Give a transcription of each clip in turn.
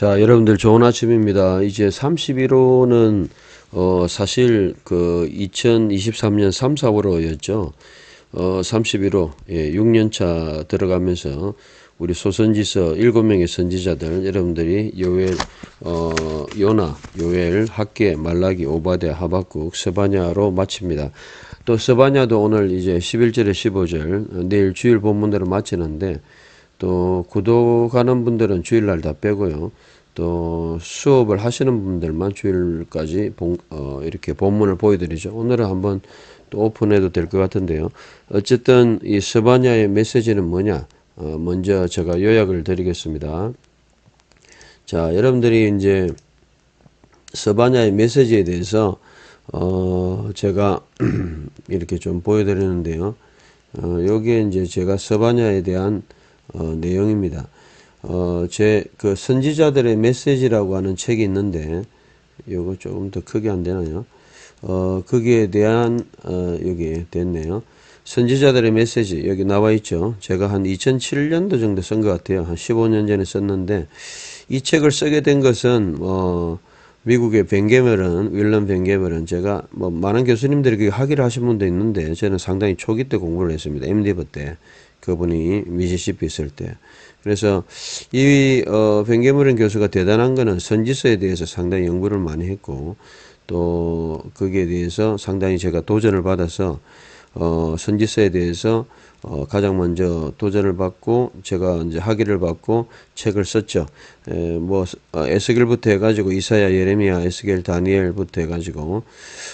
자, 여러분들 좋은 아침입니다. 이제 31호는 어 사실 그 2023년 3, 4월호였죠. 어 31호 예, 6년차 들어가면서 우리 소선지서 7명의 선지자들 여러분들이 요엘 어 요나, 요엘, 학계, 말라기, 오바데, 하박국, 스바냐로 마칩니다. 또 스바냐도 오늘 이제 11절에 15절 어, 내일 주일 본문대로 마치는데 또 구독하는 분들은 주일날 다 빼고요. 또 수업을 하시는 분들만 주일까지 본, 어, 이렇게 본문을 보여드리죠. 오늘은 한번 또 오픈해도 될 것 같은데요. 어쨌든 이 스바냐의 메시지는 뭐냐? 어, 먼저 제가 요약을 드리겠습니다. 자, 여러분들이 이제 스바냐의 메시지에 대해서 어, 제가 이렇게 좀 보여드리는데요. 어, 여기에 이제 제가 스바냐에 대한 어, 내용입니다. 어, 제 그 선지자들의 메시지라고 하는 책이 있는데 요거 조금 더 크게 안 되나요? 어, 거기에 대한 어, 여기 됐네요. 선지자들의 메시지 여기 나와 있죠. 제가 한 2007년도 정도 쓴 것 같아요. 한 15년 전에 썼는데 이 책을 쓰게 된 것은 뭐 미국의 벤게멜은 윌런 벤게멜은 제가 뭐 많은 교수님들이 그 학위를 하신 분도 있는데 저는 상당히 초기 때 공부를 했습니다. MD버 때 그분이 미시시피 있을 때. 그래서 이 어, 벤게물은 교수가 대단한 거는 선지서에 대해서 상당히 연구를 많이 했고 또 거기에 대해서 상당히 제가 도전을 받아서 어, 선지서에 대해서 어, 가장 먼저 도전을 받고 제가 이제 학위를 받고 책을 썼죠. 에, 뭐 어, 에스겔부터 해가지고 이사야, 예레미야, 에스겔, 다니엘부터 해가지고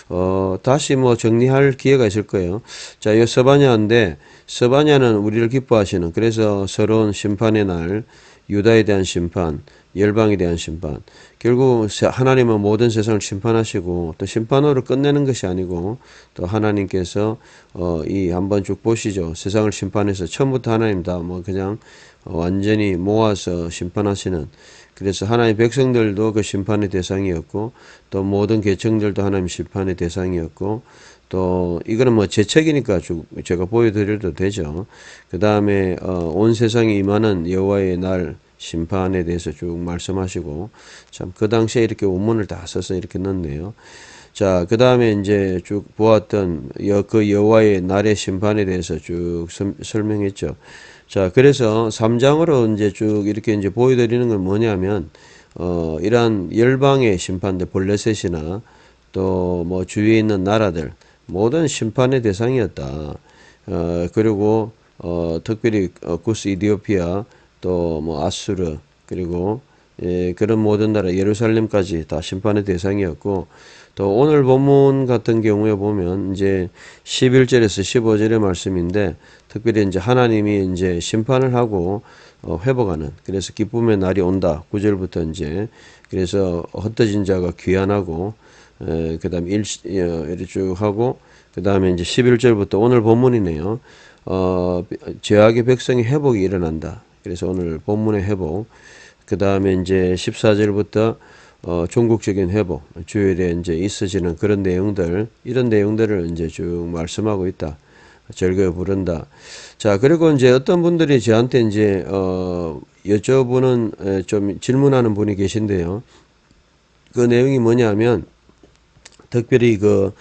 어, 다시 뭐 정리할 기회가 있을 거예요. 자, 이 서바냐인데 서바냐는 우리를 기뻐하시는 그래서 서러운 심판의 날 유다에 대한 심판, 열방에 대한 심판. 결국 하나님은 모든 세상을 심판하시고 또 심판으로 끝내는 것이 아니고 또 하나님께서 어 이 한번 쭉 보시죠. 세상을 심판해서 처음부터 하나님 다뭐 그냥 완전히 모아서 심판하시는 그래서 하나님 백성들도 그 심판의 대상이었고 또 모든 계층들도 하나님 심판의 대상이었고 또 이거는 뭐 제 책이니까 쭉 제가 보여드려도 되죠. 그 다음에 어, 온 세상에 임하는 여호와의 날 심판에 대해서 쭉 말씀하시고 참 그 당시에 이렇게 원문을 다 써서 이렇게 넣네요. 자, 그 다음에 이제 쭉 보았던 여, 그 여호와의 날의 심판에 대해서 쭉 설명했죠. 자, 그래서 3장으로 이제 쭉 이렇게 이제 보여드리는 건 뭐냐면, 어, 이러한 열방의 심판들, 볼레셋이나 또 뭐 주위에 있는 나라들, 모든 심판의 대상이었다. 어, 그리고 어, 특별히 어, 구스 이디오피아 또 뭐 아수르 그리고 예, 그런 모든 나라 예루살렘까지 다 심판의 대상이었고 또 오늘 본문 같은 경우에 보면 이제 11절에서 15절의 말씀인데 특별히 이제 하나님이 이제 심판을 하고 어, 회복하는 그래서 기쁨의 날이 온다 9절부터 이제 그래서 흩어진 자가 귀환하고 그 다음에 일, 어, 이렇게 쭉 하고, 그 다음에 이제 11절부터 오늘 본문이네요. 어, 죄악의 백성이 회복이 일어난다. 그래서 오늘 본문의 회복. 그 다음에 이제 14절부터 어, 종국적인 회복, 주일에 이제 있어지는 그런 내용들, 이런 내용들을 이제 쭉 말씀하고 있다. 절거에 부른다. 자, 그리고 이제 어떤 분들이 저한테 이제, 어, 여쭤보는, 좀 질문하는 분이 계신데요. 그 내용이 뭐냐면, 특별히 그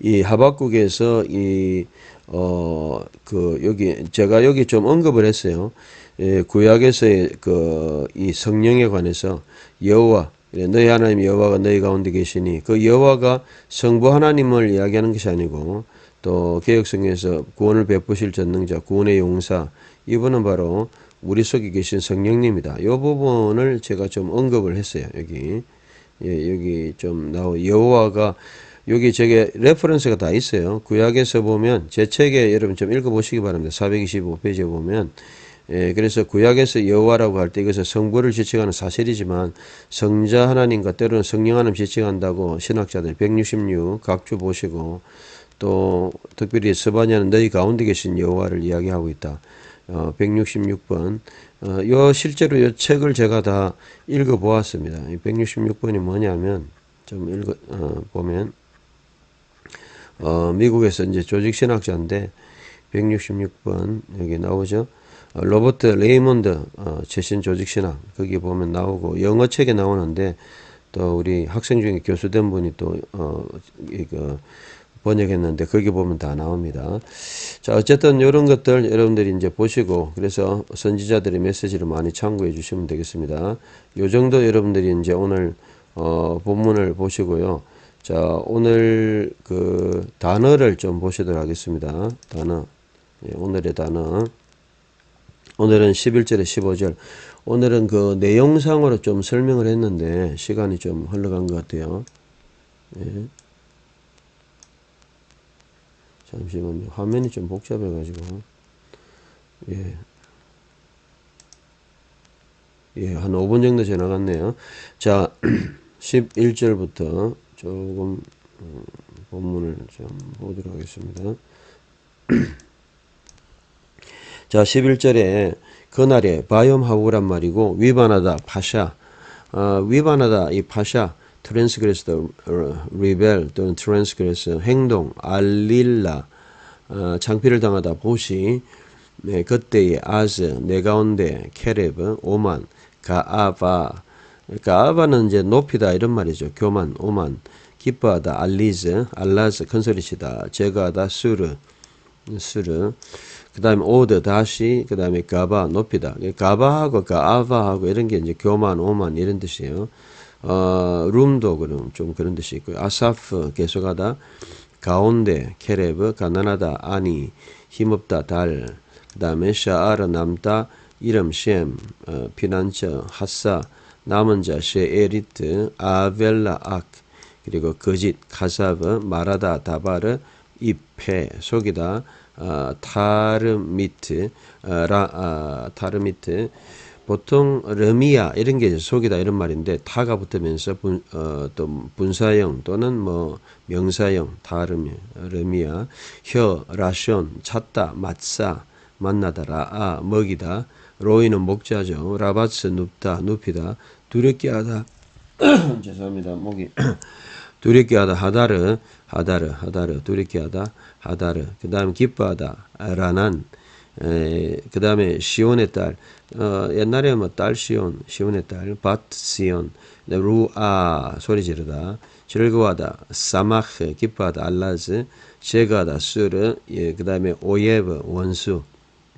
이 하박국에서 이 어 그 여기 제가 여기 좀 언급을 했어요. 예, 구약에서의 그 이 성령에 관해서 여호와 너희 하나님 여호와가 너희 가운데 계시니 그 여호와가 성부 하나님을 이야기하는 것이 아니고 또 개혁성에서 구원을 베푸실 전능자 구원의 용사 이분은 바로 우리 속에 계신 성령님이다. 이 부분을 제가 좀 언급을 했어요. 여기 예, 여기 좀 나오 여호와가 여기 저게 레퍼런스가 다 있어요. 구약에서 보면 제 책에 여러분 좀 읽어보시기 바랍니다. 425페이지에 보면 예, 그래서 구약에서 여호와라고 할 때 이것은 성부를 지칭하는 사실이지만 성자 하나님과 때로는 성령 하나님 지칭한다고 신학자들 166 각주 보시고 또 특별히 스바냐는 너희 가운데 계신 여호와를 이야기하고 있다. 어, 166번. 어, 요 실제로 요 책을 제가 다 읽어 보았습니다. 166번이 뭐냐면 좀 읽어 어, 보면 어, 미국에서 이제 조직 신학자인데 166번 여기 나오죠. 어, 로버트 레이몬드 어, 최신 조직 신학 거기 보면 나오고 영어 책에 나오는데 또 우리 학생 중에 교수된 분이 또 어, 이거 번역했는데 거기 보면 다 나옵니다. 자 어쨌든 이런 것들 여러분들이 이제 보시고 그래서 선지자들의 메시지를 많이 참고해 주시면 되겠습니다. 요 정도 여러분들이 이제 오늘 어, 본문을 보시고요. 자 오늘 그 단어를 좀 보시도록 하겠습니다. 단어 예, 오늘의 단어 오늘은 11절에 15절. 오늘은 그 내용상으로 좀 설명을 했는데 시간이 좀 흘러간 것 같아요. 예. 잠시만요. 화면이 좀 복잡해가지고. 예. 예, 한 5분 정도 지나갔네요. 자, 11절부터 조금 음, 본문을 좀 보도록 하겠습니다. 자, 11절에 그날에 바이옴하우란 말이고 위반하다 파샤. 어, 위반하다 이 파샤 트랜스그레스 리벨 또는 트랜스그레스 행동 알릴라. 어, 창피를 당하다 보시. 네, 그때의 아즈 내 가운데 케레브 오만 가아바. 가아바는 이제 높이다 이런 말이죠. 교만 오만. 기뻐하다 알리즈 알라즈 큰소리치다 제가하다 수르. 수르 그 다음에 오드 다시 그 다음에 가바 높이다. 가바하고 가아바하고 이런 게 이제 교만 오만 이런 뜻이에요. 어 룸도 그럼 좀 그런 뜻이 있고요. 아사프 계속하다. 가운데 케레브 가난하다 아니 힘없다 달. 그 다음에 샤아르 남다 이름 셈 어, 피난처 하사 남은 자 셰에리트 아벨라 악. 그리고 거짓 카사브 말하다 다바르 입해 속이다. 어, 타르미트 어, 라 아, 타르미트. 보통 르미아 이런 게 속이다 이런 말인데 타가 붙으면서 분, 어, 또 분사형 또는 뭐 명사형 타르미 르미아 혀 라션 찾다 맞사 만나다 라 아 먹이다 로이는 목자죠. 라바츠 눕다 눕히다 두렵게 하다. 죄송합니다. 목이. 두렵게 하다 하다르 하다르 하다르 두렵게 하다 하다르 그 다음 기뻐하다 라난 그 다음에 시온의 딸 어, 옛날에 뭐 딸 시온 시온의 딸밭 시온 루아 소리 지르다 즐거워하다 사마흐 기뻐하다 알라즈 제가하다 수르 예, 그 다음에 오예브 원수.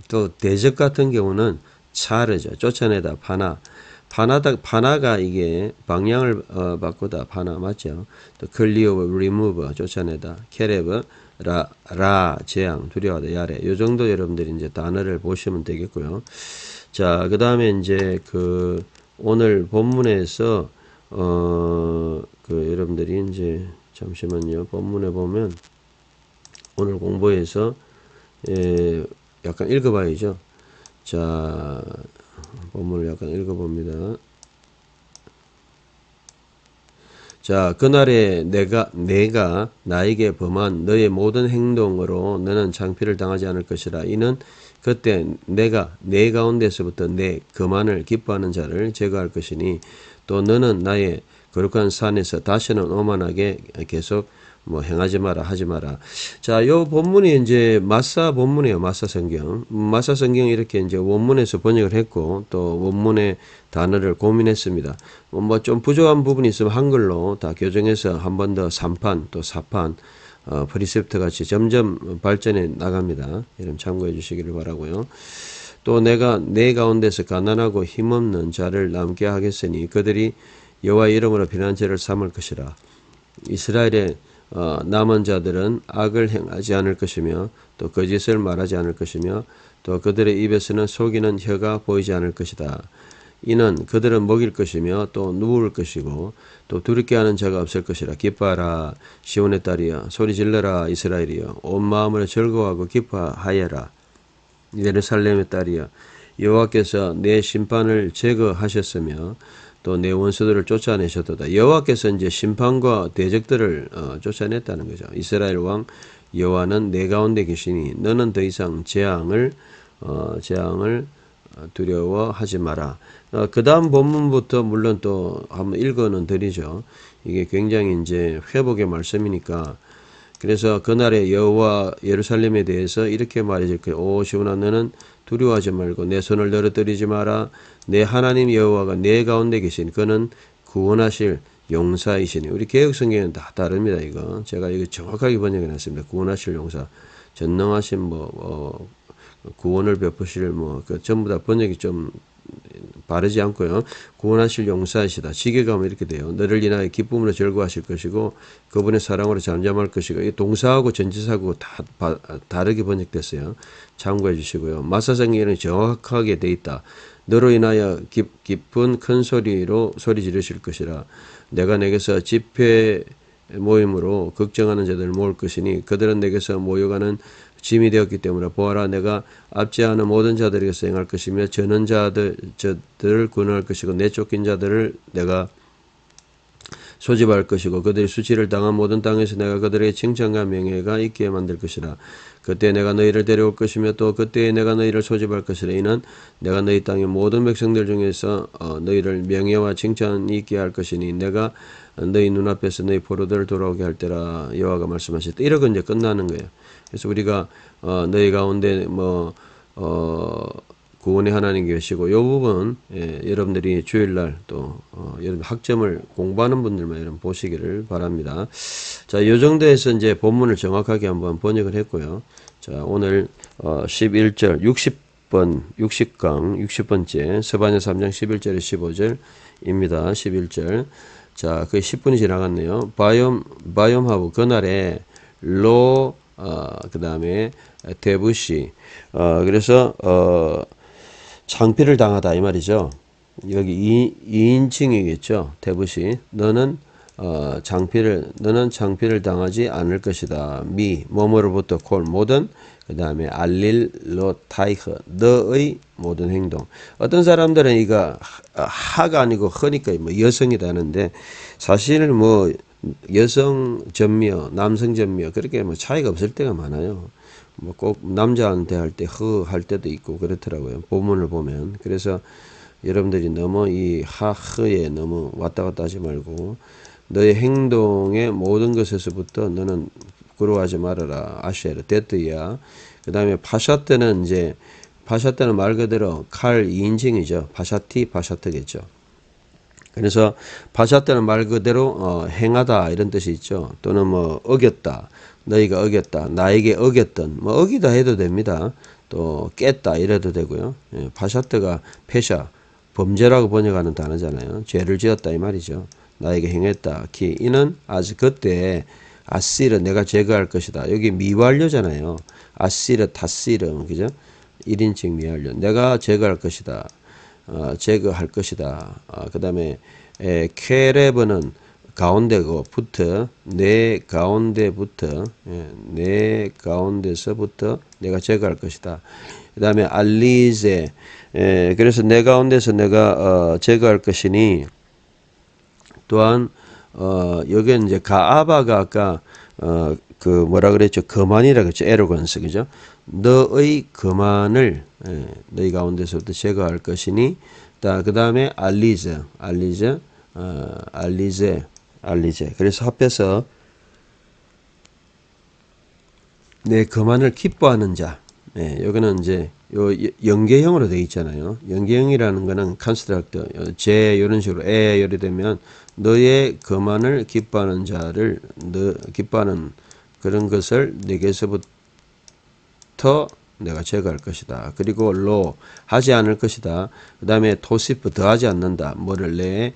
또 대적 같은 경우는 차르죠. 쫓아내다 파나 파나다 파나가 이게 방향을 어, 바꾸다 파나 맞죠? 또 클리오 리무브 쫓아내다 케레브 라, 라 재앙 두려워하다 야레 요 정도 여러분들이 이제 단어를 보시면 되겠고요. 자, 그 다음에 이제 그 오늘 본문에서 어 그 여러분들이 이제 잠시만요. 본문에 보면 오늘 공부해서 예, 약간 읽어봐야죠. 자, 본문을 약간 읽어봅니다. 자, 그날에 내가, 내가 나에게 범한 너의 모든 행동으로 너는 창피를 당하지 않을 것이라. 이는 그때 내가 내 가운데서부터 내 그만을 기뻐하는 자를 제거할 것이니 또 너는 나의 거룩한 산에서 다시는 오만하게 계속 뭐 행하지 마라 하지 마라. 자, 요 본문이 이제 마사 본문이에요. 마사 성경. 마사 성경 이렇게 이제 원문에서 번역을 했고 또 원문의 단어를 고민했습니다. 뭐 좀 부족한 부분이 있으면 한글로 다 교정해서 한 번 더 3판 또 4판 어, 프리셉트 같이 점점 발전해 나갑니다. 이런 참고해 주시기를 바라고요. 또 내가 내 가운데서 가난하고 힘없는 자를 남게 하겠으니 그들이 여호와 이름으로 피난처를 삼을 것이라. 이스라엘의 어, 남은 자들은 악을 행하지 않을 것이며 또 거짓을 말하지 않을 것이며 또 그들의 입에서는 속이는 혀가 보이지 않을 것이다. 이는 그들은 먹일 것이며 또 누울 것이고 또 두렵게 하는 자가 없을 것이라. 기뻐하라. 시온의 딸이여 소리 질러라 이스라엘이여. 온 마음으로 즐거워하고 기뻐하여라. 예루살렘의 딸이여 여호와께서 내 심판을 제거하셨으며 또 내 원수들을 쫓아내셨도다 여호와께서 이제 심판과 대적들을 어, 쫓아냈다는 거죠 이스라엘 왕 여호와는 내 가운데 계시니 너는 더 이상 재앙을 어, 재앙을 두려워하지 마라. 어, 그 다음 본문부터 물론 또 한번 읽어는 드리죠. 이게 굉장히 이제 회복의 말씀이니까. 그래서 그날에 여호와 예루살렘에 대해서 이렇게 말해질 거예요. 오 시온아 너는 두려워하지 말고 내 손을 늘어뜨리지 마라. 내 하나님 여호와가 내 가운데 계신 그는 구원하실 용사이시니 우리 개혁 성경은 다 다릅니다. 이거 제가 이거 정확하게 번역해 놨습니다. 구원하실 용사, 전능하신 뭐 어, 구원을 베푸실 뭐 그 전부 다 번역이 좀 바르지 않고요. 구원하실 용사이시다. 지게 가면 이렇게 돼요. 너를 인하여 기쁨으로 절구하실 것이고 그분의 사랑으로 잠잠할 것이고 이 동사하고 전치사하고 다 바, 다르게 번역됐어요. 참고해 주시고요. 마사성경에는 정확하게 돼 있다. 너로 인하여 깊, 깊은 큰 소리로 소리 지르실 것이라. 내가 내게서 집회 모임으로 걱정하는 자들을 모을 것이니 그들은 내게서 모여가는 짐이 되었기 때문에 보아라 내가 압제하는 모든 자들에게서 행할 것이며 저는 자들 저들을 구원할 것이고 내쫓긴 자들을 내가 소집할 것이고 그들이 수치를 당한 모든 땅에서 내가 그들에게 칭찬과 명예가 있게 만들 것이라 그때 내가 너희를 데려올 것이며 또 그때에 내가 너희를 소집할 것이라. 이는 내가 너희 땅의 모든 백성들 중에서 어, 너희를 명예와 칭찬이 있게 할 것이니 내가 너희 눈앞에서 너희 포로들을 돌아오게 할 때라 여호와가 말씀하셨다. 이러고 이제 끝나는 거예요. 그래서 우리가 어, 너희 가운데 뭐 어, 구원의 하나님 계시고 이 부분 예, 여러분들이 주일날 또 어, 여러분 학점을 공부하는 분들만 여러분 보시기를 바랍니다. 자, 이 정도에서 이제 본문을 정확하게 한번 번역을 했고요. 자, 오늘 어, 11절 60번 60강 60번째 서반의 3장 11절에 15절입니다. 11절. 자, 그 10분이 지나갔네요. 바이옴 바이옴하고 그날에 로 어, 그 다음에 데부시 어, 그래서 어 장피를 당하다 이 말이죠. 여기 2, 인칭이겠죠. 대부시 너는 어, 장피를 너는 장피를 당하지 않을 것이다. 미 뭐뭐로부터 콜 모든 그 다음에 알릴 로 타이흐 너의 모든 행동. 어떤 사람들은 이거 하가 아니고 허니까 뭐 여성이다 하는데 사실은 뭐 여성 전미어, 남성 전미어 그렇게 뭐 차이가 없을 때가 많아요. 뭐 꼭 남자한테 할 때 허 할 때도 있고 그렇더라고요. 본문을 보면. 그래서 여러분들이 너무 이 하흐에 너무 왔다 갔다 하지 말고 너의 행동의 모든 것에서부터 너는 부끄러워하지 말아라. 아쉐르 데트야. 그 다음에 파샤 때는 이제 파샤 때는 말 그대로 칼 2인칭이죠. 파샤티 파샤트겠죠. 그래서 파샤 때는 말 그대로 어, 행하다 이런 뜻이 있죠. 또는 뭐 어겼다. 너희가 어겼다. 나에게 어겼던 뭐 어기다 해도 됩니다. 또 깼다 이래도 되고요. 예, 파샤트가 페샤 범죄라고 번역하는 단어잖아요. 죄를 지었다 이 말이죠. 나에게 행했다. 키 이는 아직 그때 아시르 내가 제거할 것이다. 여기 미완료잖아요. 아시르 타시르 그죠? 1인칭 미완료. 내가 제거할 것이다. 어, 제거할 것이다. 어, 그 다음에 에, 케레브는 가운데고 부터 내 가운데부터 예, 내 가운데서부터 내가 제거할 것이다. 그 다음에 알리제 예, 그래서 내 가운데서 내가 어, 제거할 것이니 또한 어, 여기는 이제 가아바가 아까 어, 그 뭐라 그랬죠? 거만이라 그랬죠? 에로건스 그죠? 너의 거만을 예, 너희 가운데서부터 제거할 것이니 그 다음에 알리제 알리제 어, 알리제 알리제. 그래서 합해서 내 거만을 기뻐하는 자. 네, 여기는 이제 요 연계형으로 되어 있잖아요. 연계형이라는 거는 컨스트럭터 제 이런 식으로 에 열이 되면 너의 거만을 기뻐하는 자를 너 기뻐하는 그런 것을 내게서부터 내가 제거할 것이다. 그리고 로 하지 않을 것이다. 그 다음에 토시프 더하지 않는다. 뭐를 내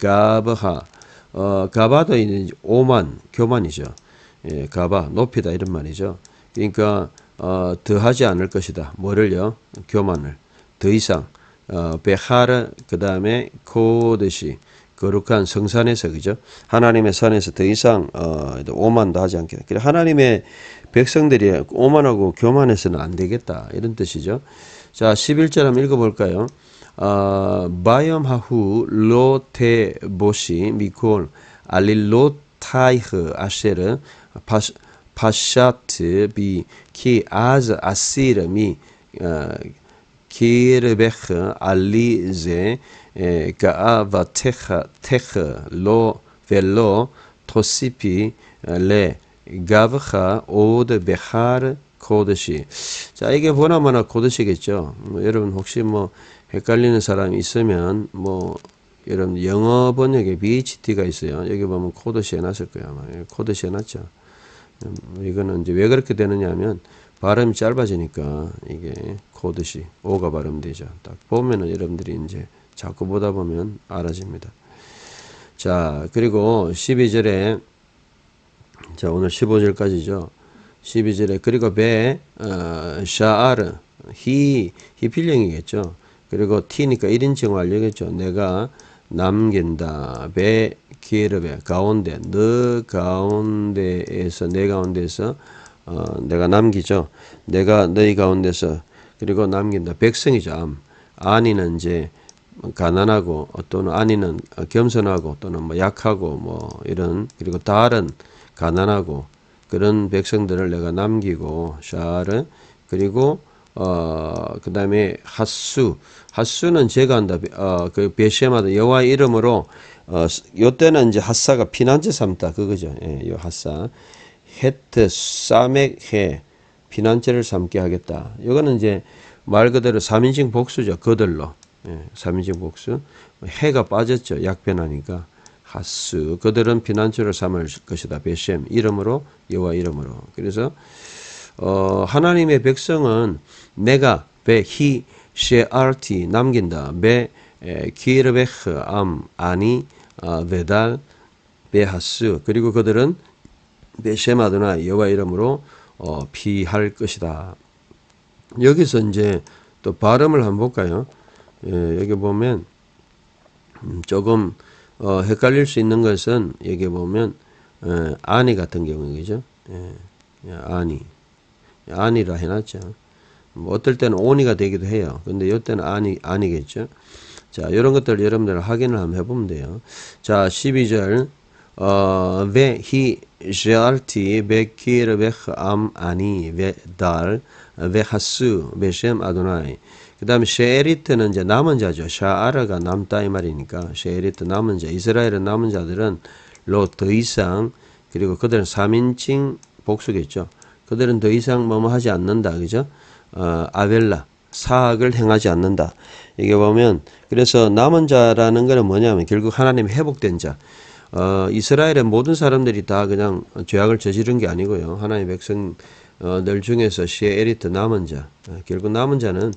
가버하 어, 가바도 있는 오만, 교만이죠. 예, 가바, 높이다 이런 말이죠. 그러니까 어, 더하지 않을 것이다. 뭐를요? 교만을. 더 이상 어, 베하르 그 다음에 코드시 거룩한 성산에서 그죠? 하나님의 산에서 더 이상 어, 오만도 하지 않겠다. 그래 하나님의 백성들이 오만하고 교만해서는 안 되겠다 이런 뜻이죠. 자 11절 한번 읽어볼까요? 어, 바이엄하후 로테 보시 미콜 알릴로타이흐 아쉐르 파샤트 비 키 아즈 아시르 미 키르베흐 알리제 가아바 테흐 테흐 로 벨로 토시피 레 가브하 오드 베하르 코드시. 자, 이게 보나마나 코드시겠죠. 뭐, 여러분 혹시 뭐 헷갈리는 사람이 있으면 뭐 여러분 영어 번역에 BHT가 있어요. 여기 보면 코드시 해놨을 거예요. 아마 예, 코드시 해놨죠. 음, 이거는 이제 왜 그렇게 되느냐 하면 발음이 짧아지니까 이게 코드시 오가 발음되죠. 딱 보면은 여러분들이 이제 자꾸 보다 보면 알아집니다. 자, 그리고 12절에 자, 오늘 15절까지죠. 12절에 그리고 배 어, 샤아르 히 히필령이겠죠. 그리고 티니까 1인칭 완료겠죠. 내가 남긴다. 배 기르베 가운데 너 가운데에서 내 가운데서 어, 내가 남기죠. 내가 너희 가운데서 그리고 남긴다. 백성이죠. 암. 아니는 이제 가난하고 또는 아니는 겸손하고 또는 뭐 약하고 뭐 이런 그리고 다른 가난하고 그런 백성들을 내가 남기고 샤르 그리고 어 그 다음에 핫수. 핫수는 제가 한다. 어 그 베시마다 여호와 이름으로 어 요때는 이제 핫사가 피난처 삼다. 그거죠. 예요 핫사. 헤트 사맥해. 피난처를 삼게 하겠다. 이거는 이제 말 그대로 삼인칭 복수죠. 그들로. 예, 삼인칭 복수. 해가 빠졌죠. 약변하니까. 하스 그들은 피난처를 삼을 것이다. 베셈 이름으로 여호와 이름으로. 그래서 어, 하나님의 백성은 내가 베히 셰알티 남긴다 베 키르베흐 암 아니 어, 베달 베하스 그리고 그들은 베셈 아드나 여호와 이름으로 어, 피할 것이다 여기서 이제 또 발음을 한번 볼까요? 예, 여기 보면 음, 조금 어, 헷갈릴 수 있는 것은 여기 보면 어, 아니 같은 경우이죠. 예, 예, 아니, 아니라 해놨죠. 뭐 어떨 때는 오니가 되기도 해요. 근데 이때는 아니 아니겠죠. 자, 이런 것들 여러분들 확인을 한번 해보면 돼요. 자, 12절 어, vehi jalti bekir bech am ani vedal vehasu beshem adonai 그 다음에 셰에리트는 이제 남은 자죠. 샤아르가 남다 이 말이니까 셰에리트 남은 자. 이스라엘의 남은 자들은 로 더 이상 그리고 그들은 3인칭 복수겠죠. 그들은 더 이상 뭐뭐 하지 않는다. 그죠? 어, 아벨라 사악을 행하지 않는다. 이게 보면 그래서 남은 자라는 거는 뭐냐면 결국 하나님 회복된 자. 어, 이스라엘의 모든 사람들이 다 그냥 죄악을 저지른 게 아니고요. 하나님의 백성들 중에서 셰에리트 남은 자. 어, 결국 남은 자는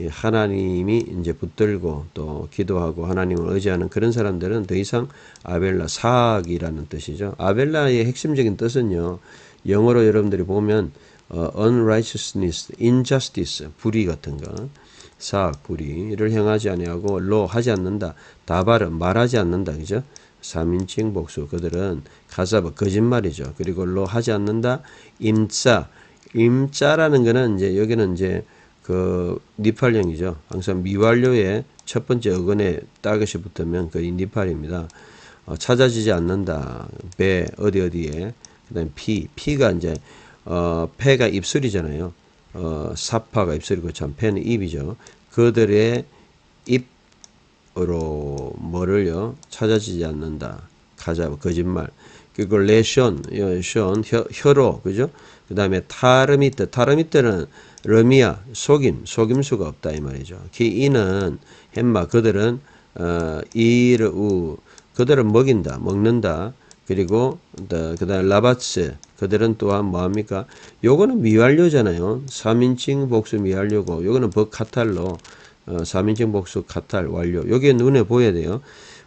이 하나님이 이제 붙들고 또 기도하고 하나님을 의지하는 그런 사람들은 더 이상 아벨라 사악이라는 뜻이죠. 아벨라의 핵심적인 뜻은요. 영어로 여러분들이 보면 어, unrighteousness, injustice, 불의 같은 거, 사악, 불의를 행하지 아니하고 로 하지 않는다. 다발은 말하지 않는다. 그죠? 3인칭 복수 그들은 가사바 거짓말이죠. 그리고 로 하지 않는다. 임자 임자라는 거는 이제 여기는 이제 그 니팔령이죠. 항상 미완료의 첫 번째 어근에 따긋이 붙으면 그이 니팔입니다. 어, 찾아지지 않는다. 배 어디 어디에 그다음 피 피가 이제 어 폐가 입술이잖아요. 어 사파가 입술이고 참 폐는 입이죠. 그들의 입으로 뭐를요 찾아지지 않는다. 가자 거짓말. 그리고 레션, 션 혀, 혀로 그죠? 그 다음에 타르미트 타르미트는 러미아 속임 속임수가 없다 이 말이죠. 기이는 햄마 그들은 어, 이르우 그들은 먹인다 먹는다 그리고 그 다음 라바츠 그들은 또한 뭐합니까? 요거는 미완료잖아요. 3인칭 복수 미완료고 요거는 버카탈로 어, 3인칭 복수 카탈 완료. 요게 눈에 보여야 돼요.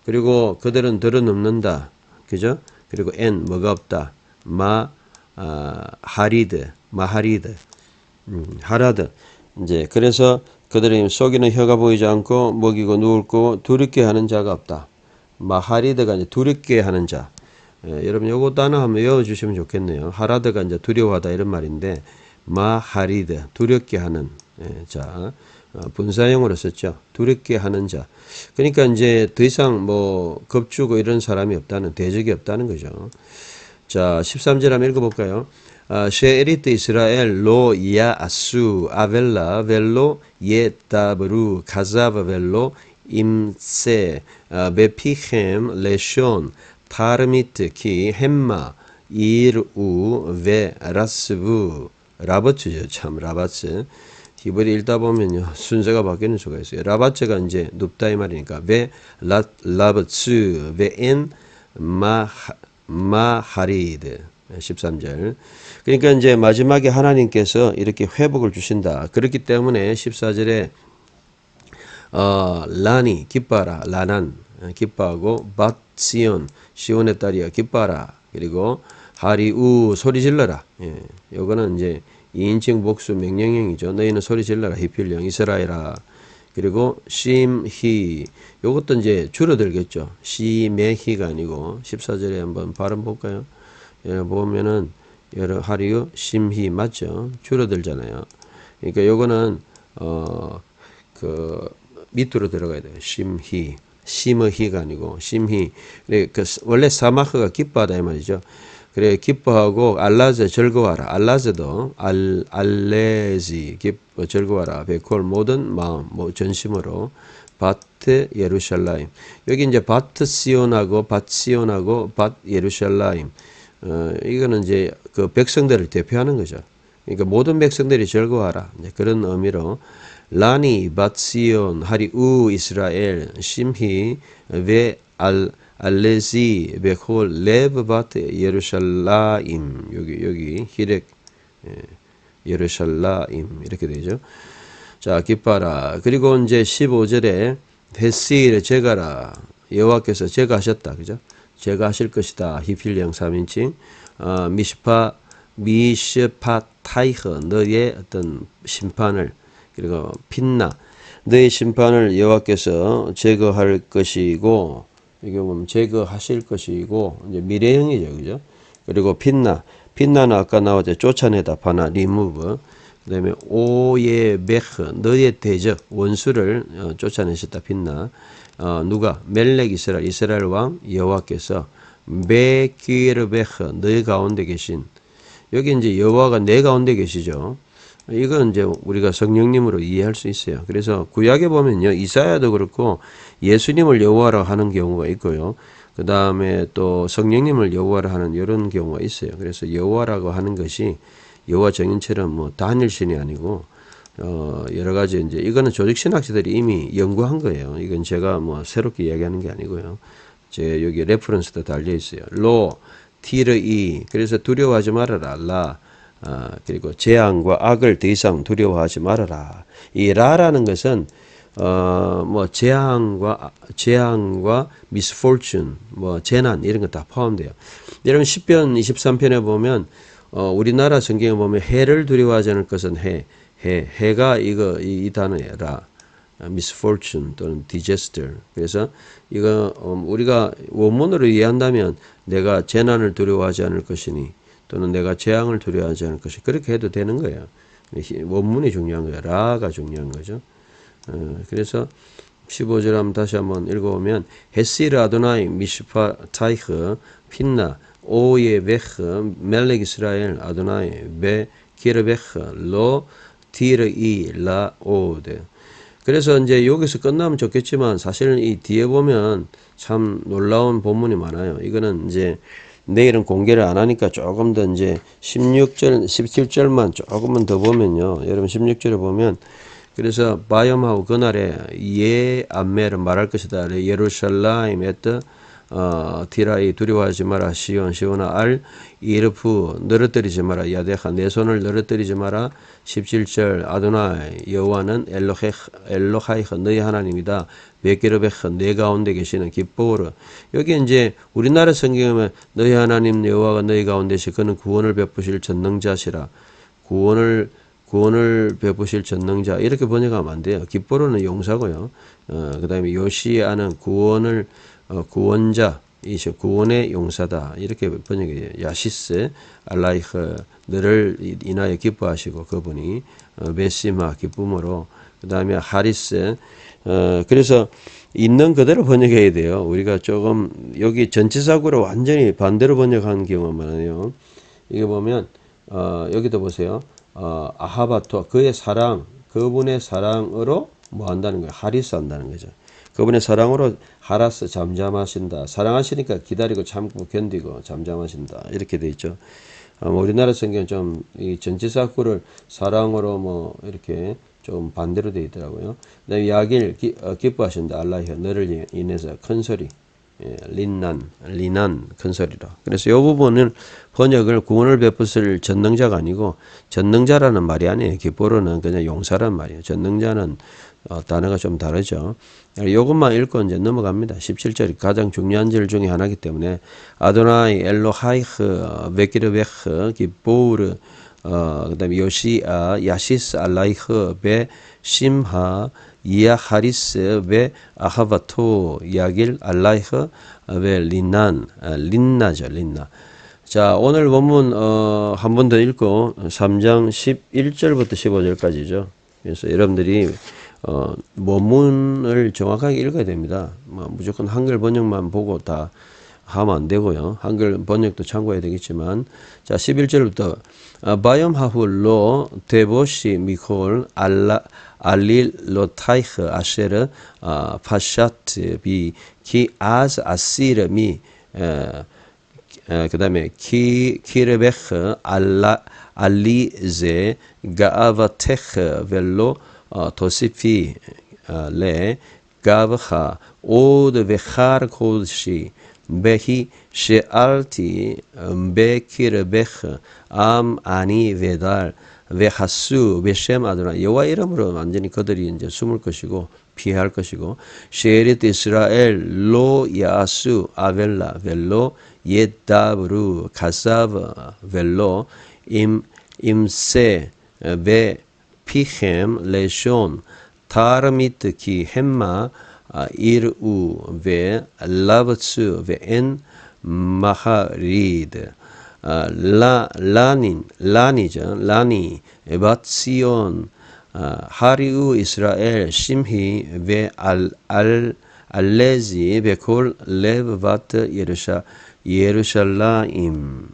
그리고 그들은 들어눕는다. 그죠? 그리고 엔 뭐가 없다. 마 아, 하리드 마하리드 음, 하라드 이제 그래서 그들의 속이는 혀가 보이지 않고 먹이고 누울고 두렵게 하는 자가 없다. 마하리드가 이제 두렵게 하는 자. 예, 여러분 요거 단어 한번 외워주시면 좋겠네요. 하라드가 이제 두려워하다 이런 말인데 마하리드 두렵게 하는 예, 자 어, 분사형으로 썼죠. 두렵게 하는 자. 그러니까 이제 더 이상 뭐 겁주고 이런 사람이 없다는 대적이 없다는 거죠. 자 13절 한번 읽어볼까요? 셰에리트 이스라엘 로 야아수 아벨라 벨로 예타브루 가자바 벨로 임세 베피헴 레션 타르미트 키 햄마 이르우 베 라스부 라버츠죠. 참 라바츠. 히브리 읽다 보면요 순서가 바뀌는 수가 있어요. 라바츠가 이제 눕다 이 말이니까 베 라, 라버츠 베엔 마 마하리드 13절. 그러니까 이제 마지막에 하나님께서 이렇게 회복을 주신다. 그렇기 때문에 14절에 어, 라니 기뻐라 라난 어, 기뻐하고 밧시온 시온의 딸이여 기뻐라. 그리고 하리우 소리 질러라. 예, 요거는 이제 2인칭 복수 명령형이죠. 너희는 소리 질러라. 히필령 이스라엘아. 그리고 심히. 요것도 이제 줄어들겠죠. 시메히가 아니고 14절에 한번 발음 볼까요? 예, 보면은 여러 하리우 심히 맞죠? 줄어들잖아요. 그러니까 요거는 어 그 밑으로 들어가야 돼요. 심히. 심의희가 아니고. 그래 그 원래 사마흐가 기뻐하다 이 말이죠. 그래 기뻐하고 알라즈 즐거워하라. 알라즈도 알 알레지 기뻐 즐거워하라. 베콜 모든 마음 뭐 전심으로 바트 예루살라임. 여기 이제 바트 시온하고 밭 시온하고 밭 예루살라임. 어 이거는 이제 그 백성들을 대표하는 거죠. 그러니까 모든 백성들이 즐거워하라. 그런 의미로 라니 밧시온 하리 우 이스라엘 심히 베 알, 알레지 베콜 레브 바트 예루살라임 여기 여기 히렉 예, 예루살라임 이렇게 되죠. 자 기뻐라. 그리고 이제 15절에 베시를 제가라. 여호와께서 제가하셨다. 그죠? 제가하실 것이다. 히필령 3인칭. 어, 미시파 미시파 타이흐 너의 어떤 심판을 그리고 빛나 너의 심판을 여호와께서 제거할 것이고 이게 보면 제거하실 것이고 이제 미래형이죠, 그죠? 그리고 빛나 빛나는 아까 나왔죠 쫓아내다 파나 리무브 그 다음에 오예베흐 너의 대적 원수를 어, 쫓아내셨다 빛나 어, 누가 멜렉 이스라엘 이스라엘 왕 여호와께서 메기르베흐 너희 가운데 계신 여기 이제 여호와가 내 가운데 계시죠. 이건 이제 우리가 성령님으로 이해할 수 있어요. 그래서 구약에 보면요. 이사야도 그렇고 예수님을 여호와라 하는 경우가 있고요. 그 다음에 또 성령님을 여호와라 하는 이런 경우가 있어요. 그래서 여호와라고 하는 것이 여호와 정인처럼 뭐 단일 신이 아니고 어 여러 가지 이제 이거는 조직 신학자들이 이미 연구한 거예요. 이건 제가 뭐 새롭게 이야기하는 게 아니고요. 제 여기 레퍼런스도 달려 있어요. 로 티르 이 그래서 두려워하지 말아라 라 아, 그리고 재앙과 악을 더 이상 두려워하지 말아라. 이 라라는 것은 어, 뭐 재앙과 재앙과 misfortune, 뭐 재난 이런 거 다 포함돼요. 여러분 10편 23편에 보면 어, 우리나라 성경에 보면 해를 두려워하지 않을 것은 해, 해, 해가 이거 이, 이 단어예요. 라. misfortune 또는 disaster. 그래서 이거 어, 우리가 원문으로 이해한다면 내가 재난을 두려워하지 않을 것이니 또는 내가 재앙을 두려워하지 않을 것이 그렇게 해도 되는 거예요. 원문이 중요한 거예요. 라가 중요한 거죠. 어, 그래서 15절 한번 다시 한번 읽어보면 헤시르 아도나이 미슈파 타이흐 핀나 오예 베흐 멜렉 이스라엘 아도나이 베 기르베흐 로 티르 이라 오데 그래서 이제 여기서 끝나면 좋겠지만 사실은 이 뒤에 보면 참 놀라운 본문이 많아요. 이거는 이제 내일은 공개를 안 하니까 조금 더 이제 16절, 17절만 조금만 더 보면요. 여러분 16절에 보면 그래서 바염하고 그날에 예 안매를 말할 것이다. 예루살렘 에트 어, 티라이 두려워하지 마라. 시온 시온아 알 이르프 늘어뜨리지 마라. 야데하 내 손을 늘어뜨리지 마라. 17절 아도나이 여호와는 엘로헤 엘로하이흐 너희 하나님이다. 베게르베흐 내 가운데 계시는 기뻐오르. 여기 이제 우리나라 성경에 너희 하나님 여호와가 너희 가운데시 그는 구원을 베푸실 전능자시라. 구원을 구원을 베푸실 전능자. 이렇게 번역하면 안 돼요. 기뻐로는 용사고요. 어, 그 다음에 요시아는 구원을 어, 구원자 이시 구원의 용사다 이렇게 번역해요. 야시스 알라이흐 너를 인하여 기뻐하시고 그분이 어, 메시마 기쁨으로 그 다음에 하리스 어, 그래서 있는 그대로 번역해야 돼요. 우리가 조금 여기 전체적으로 완전히 반대로 번역한 경우가 많아요. 이게 보면 어, 여기도 보세요. 어, 아하바토 그의 사랑 그분의 사랑으로 뭐 한다는 거예요. 하리스 한다는 거죠. 그분의 사랑으로 하라스 잠잠하신다. 사랑하시니까 기다리고 참고 견디고 잠잠하신다. 이렇게 돼 있죠. 어, 뭐 우리나라 성경은 좀이 전치사구를 사랑으로 뭐 이렇게 좀 반대로 되어 있더라고요. 그다음에 야길 기, 어, 기뻐하신다 알라히어 너를 인해서 큰 소리 예, 린난 리난 큰 소리로. 그래서 이 부분을 번역을 구원을 베푸실 전능자가 아니고 전능자라는 말이 아니에요. 기뻐로는 그냥 용사란 말이에요. 전능자는 어, 단어가 좀 다르죠. 요것만 읽고 이제 넘어갑니다. 17절이 가장 중요한 절 중에 하나이기 때문에 아도나이 엘로하이흐 베키르베흐 기보르 어, 그다음에 요시아 야시스 알라이흐 베 심하 이야 하리스 베 아하바토 야길 알라이흐 베 린난 아, 린나죠 린나 자 오늘 본문 어, 한 번 더 읽고 3장 11절부터 15절까지죠 그래서 여러분들이 어, 원문을 정확하게 읽어야 됩니다. 뭐 무조건 한글 번역만 보고 다 하면 안 되고요. 한글 번역도 참고해야 되겠지만. 자 11절부터. 바이엄 하훌로 데보시 미콜 알라 알릴 로타이흐 아쉐르 아, 파샤트 비 키 아즈 아시르 미 그다음에 키 키르베흐 알라 알리제 가아바테흐 벨로 레 가브하 오드 베하르 코드시 베히 셰알티 베키르베흐 암 아니 베달 베하수 베셈 아도나 여호와 이름으로 완전히 그들이 이제 숨을 것이고 피할 것이고 셰릿 이스라엘 로 야수 아벨라 벨로 예다브루 가사브 벨로 임 임세 베 피헴 레숀 타르미트 키 햄마 이르우 베 라브츠 베엔 마하리드. 라 라닌 라니죠. 라니 바치온. 하리우 이스라엘 심히 베알알 알레지 베콜 레브바트 예루샤 예루샬라임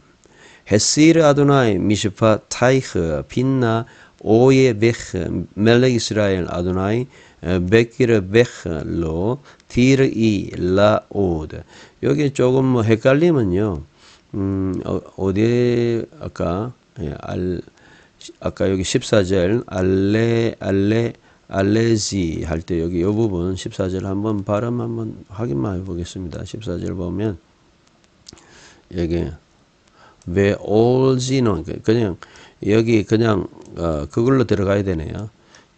헤시르 아도나이 미시파 타이흐 빈나 오예 베흐 멜렉 이스라엘 아도나이 베키르 베흐로 티르 이 라오드 여기 조금 뭐 헷갈리면요 음 어, 디 아까 예, 알 아까 여기 14절 알레 알레 알레지 할 때 여기 이 부분 14절 한번 발음 한번 확인만 해보겠습니다. 14절 보면 여기 왜 올지는 그냥 여기 그냥 어, 그걸로 들어가야 되네요.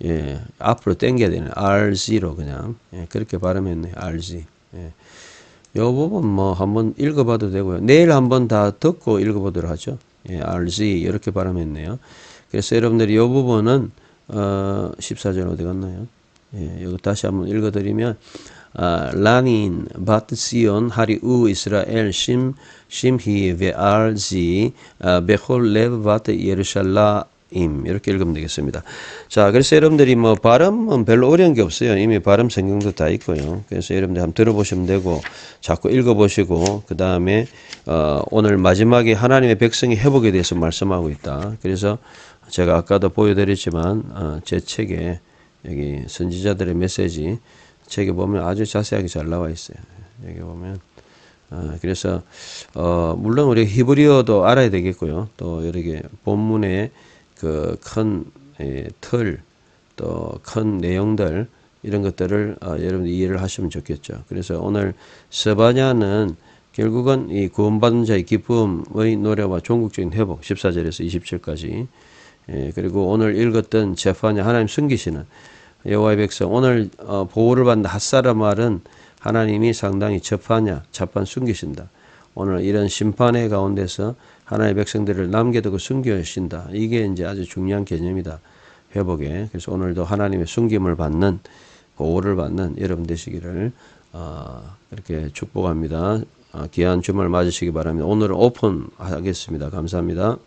예, 앞으로 당겨야 되네. RZ로 그냥 예, 그렇게 발음했네. RZ. 예. 요 부분 뭐 한번 읽어봐도 되고요. 내일 한번 다 듣고 읽어보도록 하죠. 예, RZ 이렇게 발음했네요. 그래서 여러분들이 이 부분은 어, 14절 어디 갔나요? 예, 이거 다시 한번 읽어드리면 아, 라닌 바트시온 하리 우 이스라엘 심 심히 베알지 아, 베홀 레브 바트 예루살라 임 이렇게 읽으면 되겠습니다. 자, 그래서 여러분들이 뭐 발음은 별로 어려운 게 없어요. 이미 발음 성경도 다 있고요. 그래서 여러분들 한번 들어보시면 되고 자꾸 읽어보시고 그 다음에 어, 오늘 마지막에 하나님의 백성이 회복에 대해서 말씀하고 있다. 그래서 제가 아까도 보여드렸지만 어, 제 책에 여기 선지자들의 메시지 책에 보면 아주 자세하게 잘 나와 있어요. 여기 보면 어, 그래서 어, 물론 우리 히브리어도 알아야 되겠고요. 또 이렇게 본문에 그큰 예, 틀, 또 큰 내용들 이런 것들을 어, 여러분 이해를 하시면 좋겠죠. 그래서 오늘 서바냐는 결국은 이 구원받은 자의 기쁨의 노래와 종국적인 회복 14절에서 27까지 예, 그리고 오늘 읽었던 제파냐 하나님 숨기시는 여호와의 백성 오늘 어, 보호를 받는 핫사라 말은 하나님이 상당히 접하냐 자판 숨기신다. 오늘 이런 심판의 가운데서 하나님의 백성들을 남겨두고 숨겨신다. 이게 이제 아주 중요한 개념이다. 회복에. 그래서 오늘도 하나님의 숨김을 받는 보호를 받는 여러분 되시기를 어, 이렇게 축복합니다. 어, 귀한 주말 맞으시기 바랍니다. 오늘은 오픈하겠습니다. 감사합니다.